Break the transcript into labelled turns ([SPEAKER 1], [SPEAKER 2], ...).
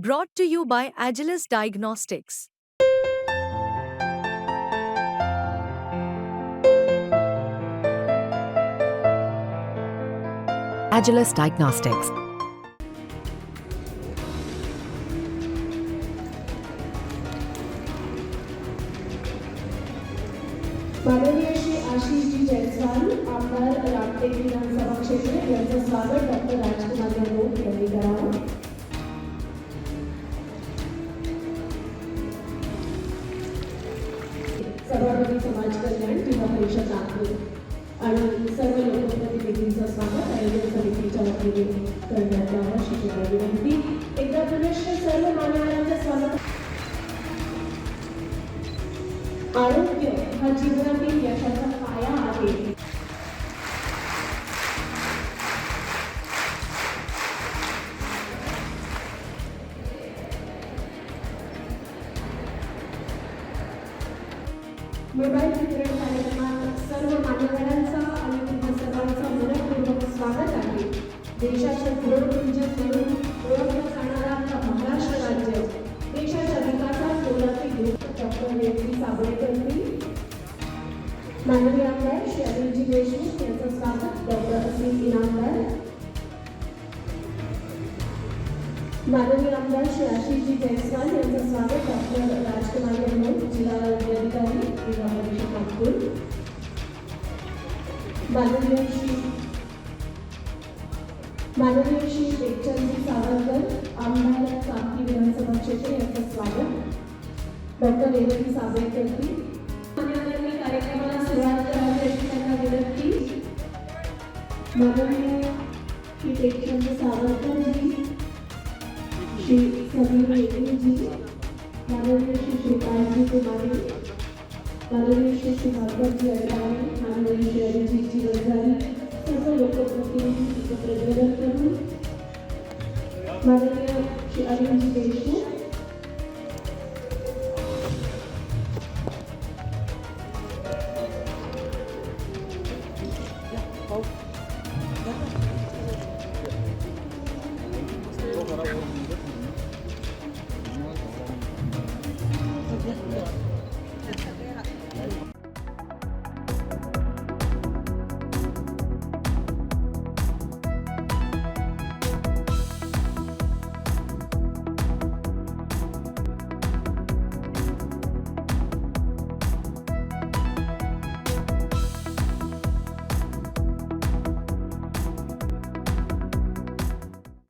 [SPEAKER 1] Brought to you by Agilus Diagnostics.
[SPEAKER 2] Agilus Diagnostics.
[SPEAKER 3] माननीय श्री आशिषजी जयस्वाल आमदार रामटेक विधानसभा क्षेत्र यांचं स्वागत डॉक्टर राजकुमार सभापती समाज कल्याण जिल्हा परिषद नागपूर आणि सर्व लोकप्रतिनिधींचं स्वागत आयोजन समितीच्या वतीने करण्यात यावं अशी तुम्हाला विनंती. एकदा पुनश्च सर्व मान्यवरांच्या स्वागत. आरोग्य हा जीवनातील यशाचा पाया आहे. मोबाईल चित्रण कार्यक्रमात सर्व मान्यवरांचा आणि मनपूर्वक स्वागत आहे. देशाच्या म्हणून ओळखलं जाणारा आपला महाराष्ट्र राज्य. देशाच्या विकासात मोलाची योगदान डॉक्टर रेवती साबळेकर माननीय आमदार श्री अनिलजी देशमुख यांचं स्वागत डॉक्टर असीम इनामदार. माननीय आमदार श्री आशिषजी जयस्वाल यांचं स्वागत डॉक्टर राजकुमार यांनी जिल्हा माननीय माननीय श्री टेकचंदजी सावरकर आमदार कामठी विधानसभा क्षेत्र यांचं स्वागत. डॉक्टर रेवती साबळेकर मान्यवरांनी कार्यक्रमाला सुरुवात करावी अशी त्यांना विनंती. माननीय श्री टेकचंद सावरकरजी श्री समीर रेड्डीजी माननीय श्री श्रीकांतजी कुमारी माननीय श्री सुधाकरजी अडवाणी माननीय श्री अरिजीतजी वंजारी सर्व लोकप्रतिनिधी एकत्र निवेदन करून माननीय श्री अरुणजी देशमुख